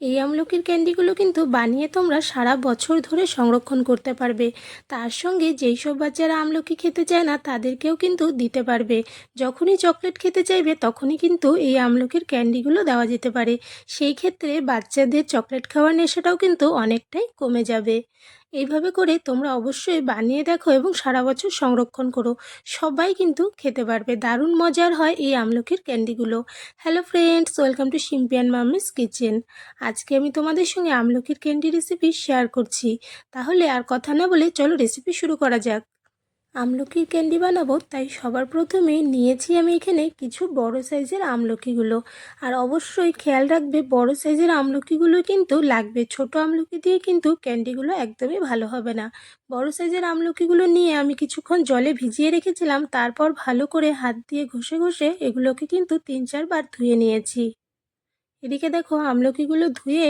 এই আমলকির ক্যান্ডিগুলো কিন্তু বানিয়ে তোমরা সারা বছর ধরে সংরক্ষণ করতে পারবে। তার সঙ্গে যেই সব বাচ্চারা আমলকি খেতে চায় না, তাদেরকেও কিন্তু দিতে পারবে। যখনই চকলেট খেতে চাইবে, তখনই কিন্তু এই আমলকির ক্যান্ডিগুলো দেওয়া যেতে পারে। সেই ক্ষেত্রে বাচ্চাদের চকলেট খাওয়ার নেশাটাও কিন্তু অনেকটাই কমে যাবে। এইভাবে করে তোমরা অবশ্যই বানিয়ে দেখো এবং সারা বছর সংরক্ষণ করো। সবাই কিন্তু খেতে পারবে। দারুণ মজার হয় এই আমলকির ক্যান্ডিগুলো। হ্যালো ফ্রেন্ডস ওয়েলকাম টু শিম্পিয়ান মামিস কিচেন আজকে আমি তোমাদের সঙ্গে আমলকির ক্যান্ডি রেসিপি শেয়ার করছি। তাহলে আর কথা না বলে চলো রেসিপি শুরু করা যাক। আমলকির ক্যান্ডি বানাবো, তাই সবার প্রথমে নিয়েছি আমি এখানে কিছু বড় সাইজের আমলকিগুলো। আর অবশ্যই খেয়াল রাখবে, বড় সাইজের আমলকিগুলো কিন্তু লাগবে। ছোট আমলকি দিয়ে কিন্তু ক্যান্ডিগুলো একদমই ভালো হবে না। বড় সাইজের আমলকিগুলো নিয়ে আমি কিছুক্ষণ জলে ভিজিয়ে রেখেছিলাম। তারপর ভালো করে হাত দিয়ে ঘষে ঘষে এগুলোকে কিন্তু তিন চারবার ধুয়ে নিয়েছি। এদিকে দেখো আমলকিগুলো ধুয়ে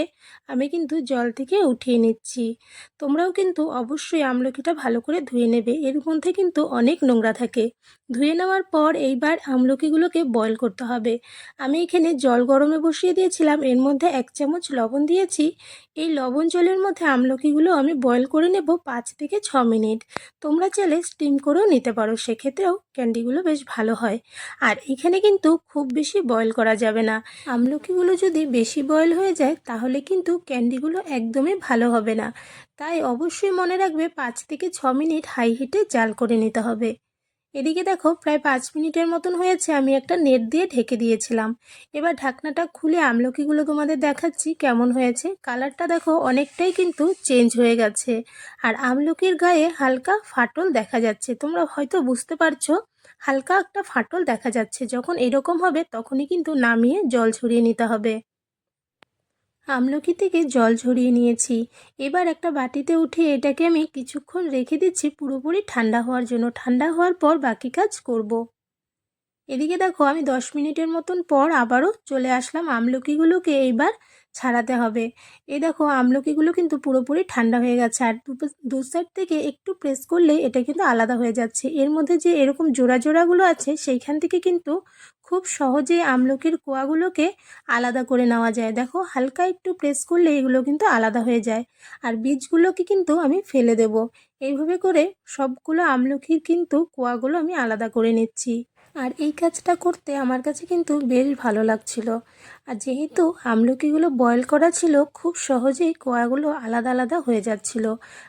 আমি কিন্তু জল থেকে উঠিয়ে নিচ্ছি। তোমরাও কিন্তু অবশ্যই আমলকিটা ভালো করে ধুয়ে নেবে। এর মধ্যে কিন্তু অনেক নোংরা থাকে। ধুয়ে নেওয়ার পর এইবার আমলকিগুলোকে বয়ল করতে হবে। আমি এখানে জল গরমে বসিয়ে দিয়েছিলাম। এর মধ্যে এক চামচ লবণ দিয়েছি। এই লবণ জলের মধ্যে আমলকিগুলো আমি বয়ল করে নেব পাঁচ থেকে ছ মিনিট। তোমরা চাইলে স্টিম করেও নিতে পারো। সেক্ষেত্রেও ক্যান্ডিগুলো বেশ ভালো হয়। আর এখানে কিন্তু খুব বেশি বয়ল করা যাবে না। আমলকিগুলো যদি বেশি বয়ল হয়ে যায়, তাহলে কিন্তু ক্যান্ডিগুলো একদমই ভালো হবে না। তাই অবশ্যই মনে রাখবে পাঁচ থেকে ছ মিনিট হাই হিটে জাল করে নিতে হবে। এদিকে দেখো প্রায় পাঁচ মিনিটের মতন হয়েছে, আমি একটা নেট দিয়ে ঢেকে দিয়েছিলাম। এবার ঢাকনাটা খুলে আমলকিগুলো তোমাদের দেখাচ্ছি কেমন হয়েছে। কালারটা দেখো অনেকটাই কিন্তু চেঞ্জ হয়ে গেছে। আর আমলকির গায়ে হালকা ফাটল দেখা যাচ্ছে, তোমরা হয়তো বুঝতে পারছ। হালকা একটা ফাটল দেখা যাচ্ছে, যখন এরকম হবে তখনই কিন্তু নামিয়ে জল ছড়িয়ে নিতে হবে। আমলকি থেকে জল ঝরিয়ে নিয়েছি। এবার একটা বাটিতে উঠে এটাকে আমি কিছুক্ষণ রেখে দিচ্ছি পুরোপুরি ঠান্ডা হওয়ার জন্য। ঠান্ডা হওয়ার পর বাকি কাজ করব। এদিকে দেখো, আমি দশ মিনিটের মতন পর আবারও চলে আসলাম আমলকিগুলোকে এইবার ছাড়াতে হবে। এই দেখো, আমলকিগুলো কিন্তু পুরোপুরি ঠান্ডা হয়ে গেছে। আর দু সাইড থেকে একটু প্রেস করলে এটা কিন্তু আলাদা হয়ে যাচ্ছে। এর মধ্যে যে এরকম জোড়া জোড়াগুলো আছে, সেইখান থেকে কিন্তু খুব সহজেই আমলকির কোয়াগুলোকে আলাদা করে নেওয়া যায়। দেখো, হালকা একটু প্রেস করলে এগুলো কিন্তু আলাদা হয়ে যায়। আর বীজগুলোকে কিন্তু আমি ফেলে দেব। এইভাবে করে সবগুলো আমলকির কিন্তু কোয়াগুলো আমি আলাদা করে নিচ্ছি। আর এই কাজটা করতে আমার কাছে কিন্তু বেশ ভালো লাগছিল। আর যেহেতু আমলকিগুলো বয়েল করা ছিল, খুব সহজেই কোয়াগুলো আলাদা আলাদা হয়ে যাচ্ছিল।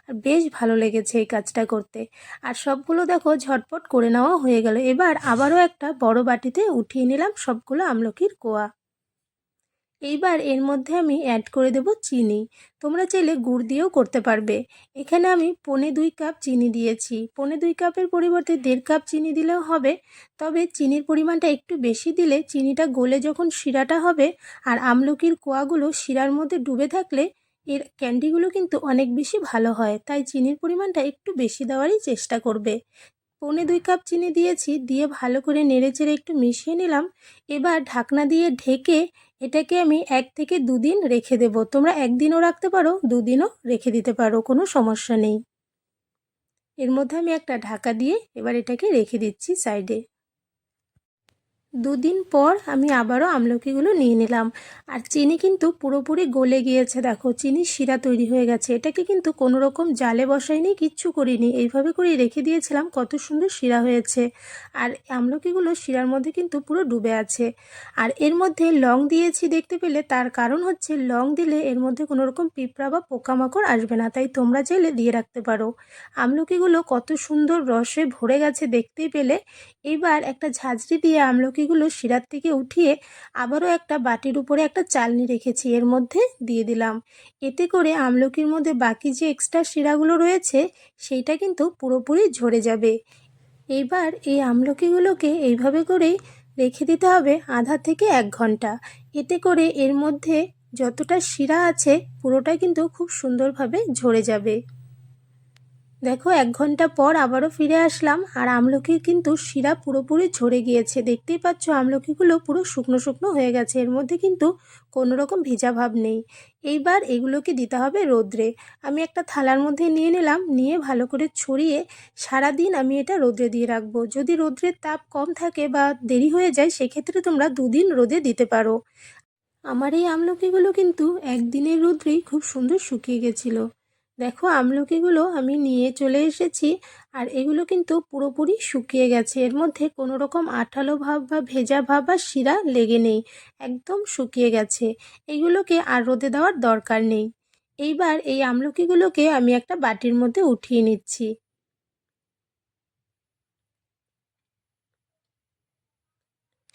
আর বেশ ভালো লেগেছে এই কাজটা করতে। আর সবগুলো দেখো ঝটপট করে নেওয়া হয়ে গেল। এবার আবারও একটা বড় বাটিতে উঠিয়ে নিলাম সবগুলো আমলকির কোয়া। এইবার এর মধ্যে আমি অ্যাড করে দেব চিনি। তোমরা চাইলে গুড় দিয়েও করতে পারবে। এখানে আমি পনে দুই কাপ চিনি দিয়েছি। পনে দুই কাপের পরিবর্তে দেড় কাপ চিনি দিলেও হবে। তবে চিনির পরিমাণটা একটু বেশি দিলে চিনিটা গলে যখন শিরাটা হবে আর আমলকির কোয়াগুলো শিরার মধ্যে ডুবে থাকলে এর ক্যান্ডিগুলো কিন্তু অনেক বেশি ভালো হয়। তাই চিনির পরিমাণটা একটু বেশি দেওয়ারই চেষ্টা করবে। পৌনে দুই কাপ চিনি দিয়েছি। দিয়ে ভালো করে নেড়ে চেড়ে একটু মিশিয়ে নিলাম। এবার ঢাকনা দিয়ে ঢেকে এটাকে আমি এক থেকে দুদিন রেখে দেব। তোমরা একদিনও রাখতে পারো, দুদিনও রেখে দিতে পারো, কোনো সমস্যা নেই। এর মধ্যে আমি একটা ঢাকা দিয়ে এবার এটাকে রেখে দিচ্ছি সাইডে। দুদিন পর আমি আবারও আমলকিগুলো নিয়ে নিলাম। আর চিনি কিন্তু পুরোপুরি গলে গিয়েছে, দেখো। চিনির শিরা তৈরি হয়ে গেছে। এটাকে কিন্তু কোনো রকম জালে বসাইনি, কিচ্ছু করিনি। এইভাবে করেই রেখে দিয়েছিলাম, কত সুন্দর শিরা হয়েছে। আর আমলকিগুলো শিরার মধ্যে কিন্তু পুরো ডুবে আছে। আর এর মধ্যে লং দিয়েছি দেখতে পেলে, তার কারণ হচ্ছে লং দিলে এর মধ্যে কোনো রকম পিঁপড়া বা পোকামাকড় আসবে না। তাই তোমরা চাইলে দিয়ে রাখতে পারো। আমলকিগুলো কত সুন্দর রসে ভরে গেছে দেখতেই পেলে। এবার একটা ঝাঁঝরি দিয়ে আমলকিগুলো শিরার থেকে উঠিয়ে আবারও একটা বাটির উপরে একটা চালনি রেখেছি, এর মধ্যে দিয়ে দিলাম। এতে করে আমলকির মধ্যে বাকি যে এক্সট্রা শিরাগুলো রয়েছে, সেইটা কিন্তু পুরোপুরি ঝরে যাবে। এইবার এই আমলকিগুলোকে এইভাবে করেই রেখে দিতে হবে আধা থেকে এক ঘণ্টা। এতে করে এর মধ্যে যতটা শিরা আছে, পুরোটা কিন্তু খুব সুন্দরভাবে ঝরে যাবে। দেখো, এক ঘণ্টা পর আবারও ফিরে আসলাম আর আমলকির কিন্তু শিরা পুরোপুরি ঝরে গিয়েছে। দেখতেই পাচ্ছ, আমলকিগুলো পুরো শুকনো শুকনো হয়ে গেছে। এর মধ্যে কিন্তু কোনো রকম ভেজা ভাব নেই। এইবার এগুলোকে দিতে হবে রোদ্রে। আমি একটা থালার মধ্যে নিয়ে নিলাম, নিয়ে ভালো করে ছড়িয়ে সারা দিন আমি এটা রোদ্রে দিয়ে রাখব। যদি রোদ্রের তাপ কম থাকে বা দেরি হয়ে যায়, সেক্ষেত্রে তোমরা দুদিন রোদে দিতে পারো। আমার এই আমলকিগুলো কিন্তু একদিনের রোদ্রেই খুব সুন্দর শুকিয়ে গেছিল। দেখো আমলকিগুলো আমি নিয়ে চলে এসেছি আর এগুলো কিন্তু পুরোপুরি শুকিয়ে গেছে। এর মধ্যে কোনো রকম আঠালো ভাব বা ভেজা ভাব বা শিরা লেগে নেই, একদম শুকিয়ে গেছে। এগুলোকে আর রোদে দেওয়ার দরকার নেই। এইবার এই আমলকিগুলোকে আমি একটা বাটির মধ্যে উঠিয়ে নিচ্ছি।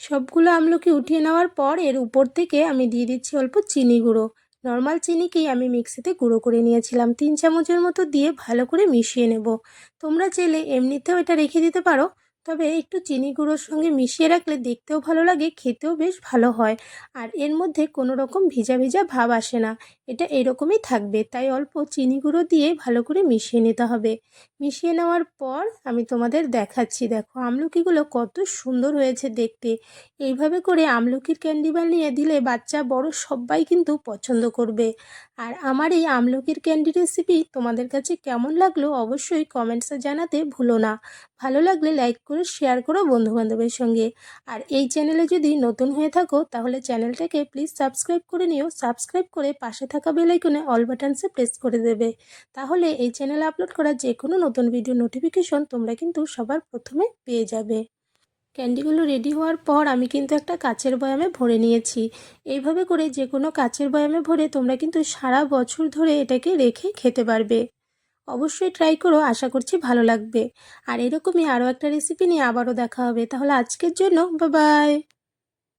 সবগুলো আমলকি উঠিয়ে নেওয়ার পর এর উপর থেকে আমি দিয়ে দিচ্ছি অল্প চিনি গুঁড়ো। নর্মাল চিনিকেই আমি মিক্সিতে গুঁড়ো করে নিয়েছিলাম। তিন চামচের মতো দিয়ে ভালো করে মিশিয়ে নেব। তোমরা চাইলে এমনিতেও এটা রেখে দিতে পারো। তবে একটু চিনি গুঁড়োর সঙ্গে মিশিয়ে রাখলে দেখতেও ভালো লাগে, খেতেও বেশ ভালো হয়। আর এর মধ্যে কোনো রকম ভিজা ভিজা ভাব আসে না। এটা এরকমই থাকবে, তাই অল্প চিনি গুঁড়ো দিয়ে ভালো করে মিশিয়ে নিতে হবে। মিশিয়ে নেওয়ার পর আমি তোমাদের দেখাচ্ছি, দেখো আমলকিগুলো কত সুন্দর হয়েছে দেখতে। এইভাবে করে আমলকির ক্যান্ডি বানিয়ে দিলে বাচ্চা, বড় সবাই কিন্তু পছন্দ করবে। আর আমার এই আমলকির ক্যান্ডি রেসিপি তোমাদের কাছে কেমন লাগল অবশ্যই কমেন্টসে জানাতে ভুলো না। ভালো লাগলে লাইক করে শেয়ার করো বন্ধুবান্ধবের সঙ্গে। আর এই চ্যানেলে যদি নতুন হয়ে থাকো, তাহলে চ্যানেলটাকে প্লিজ সাবস্ক্রাইব করে নিও। সাবস্ক্রাইব করে পাশে থাকা বেলাইকনে অল বাটনসে প্রেস করে দেবে। তাহলে এই চ্যানেলে আপলোড করা যে কোনো নতুন ভিডিও নোটিফিকেশন তোমরা কিন্তু সবার প্রথমে পেয়ে যাবে। ক্যান্ডিগুলো রেডি হওয়ার পর আমি কিন্তু একটা কাচের বয়ামে ভরে নিয়েছি। এইভাবে করে যে কোনো কাচের বয়ামে ভরে তোমরা কিন্তু সারা বছর ধরে এটাকে রেখে খেতে পারবে। অবশ্যই ট্রাই করো, আশা করছি ভালো লাগবে। আর এরকমই আরও একটা রেসিপি নিয়ে আবারও দেখা হবে। তাহলে আজকের জন্য বাই